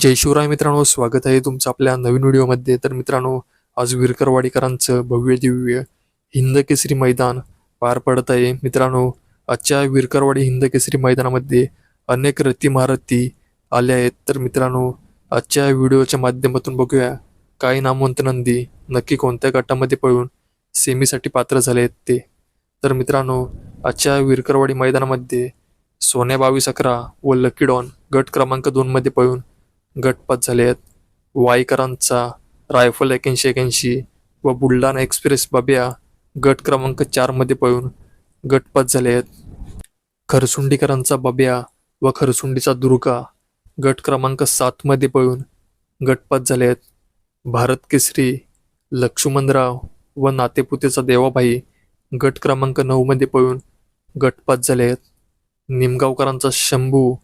जय शिवराय मित्रांनो स्वागत आहे तुमचं आपल्या नवीन व्हिडिओमध्ये. तर मित्रांनो आज विरकरवाडीकरांचं भव्य दिव्य हिंद केसरी मैदान पार पडत आहे. मित्रांनो आजच्या विरकरवाडी हिंद केसरी मैदानामध्ये अनेक रथी महारथी आल्या आहेत. तर मित्रांनो आजच्या व्हिडिओच्या माध्यमातून बघूया. काही नामवंत नंदी नक्की कोणत्या गटामध्ये पळून सेमीसाठी पात्र झाले आहेत ते. तर मित्रांनो आजच्या विरकरवाडी मैदानामध्ये सोन्या बावीस अकरा व लकी डॉन गट क्रमांक दोनमध्ये पळून गटपात झाले आहेत. वाईकरांचा रायफल एक्याऐंशी एक्याऐंशी व बुलढाणा एक्सप्रेस बाबिया गट क्रमांक चारमध्ये पळून गटपात झाले आहेत. खरसुंडीकरांचा बाबिया व खरसुंडीचा दुर्गा गट क्रमांक सातमध्ये पळून गटपात झाले आहेत. भारत केसरी लक्ष्मणराव व नातेपुतेचा देवाभाई गट क्रमांक नऊमध्ये पळून गटपात झाले आहेत. निमगावकरांचा शंभू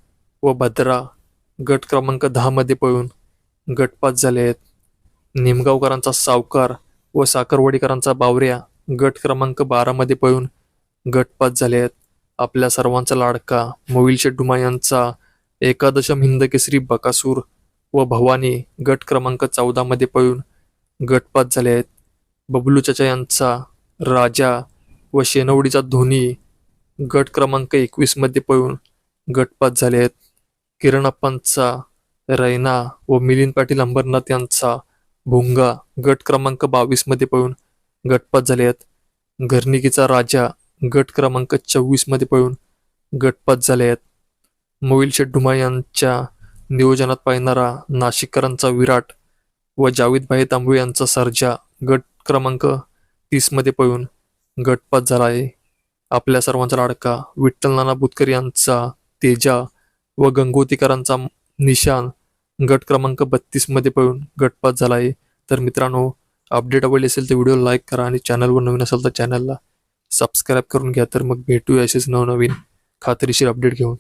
व भद्रा गट क्रमांक दहामध्ये पळून गटपात झाले आहेत. निमगावकरांचा सावकार व साखरवाडीकरांचा बावऱ्या गट क्रमांक बारामध्ये पळून गटपात झाले आहेत. आपल्या सर्वांचा लाडका मोविल शेड्डुमा यांचा एकादशम हिंद केसरी बकासूर व भवानी गट क्रमांक चौदामध्ये पळून गटपात झाले आहेत. बबलू यांचा राजा व शेनवडीचा धोनी गट क्रमांक एकवीसमध्ये पळून गटपात झाले आहेत. किरणप्पांचा रैना व मिलिंद पाटील अंबरनाथ यांचा भुंगा गट क्रमांक बावीसमध्ये पळून गटपात झाले आहेत. घरनिकीचा राजा गट क्रमांक चोवीसमध्ये पळून गटपात झाले आहेत. मोईल शेड्डुमा यांच्या नियोजनात पाहणारा नाशिककरांचा विराट व जावेदभाई तांबू यांचा सर्जा गट क्रमांक तीसमध्ये पळून गटपात झाला आहे. आपल्या सर्वांचा लाडका विठ्ठल नाना बुतकर यांचा तेजा व गंगोतीकरांचा निशान गट क्रमांक बत्तीसमध्ये पळून गटपात झाला आहे. तर मित्रांनो अपडेट आवडली असेल तर व्हिडिओ लाईक करा आणि चॅनलवर नवीन असेल तर चॅनलला सबस्क्राईब करून घ्या. तर मग भेटूया असेच नवनवीन खात्रीशीर अपडेट घेऊन.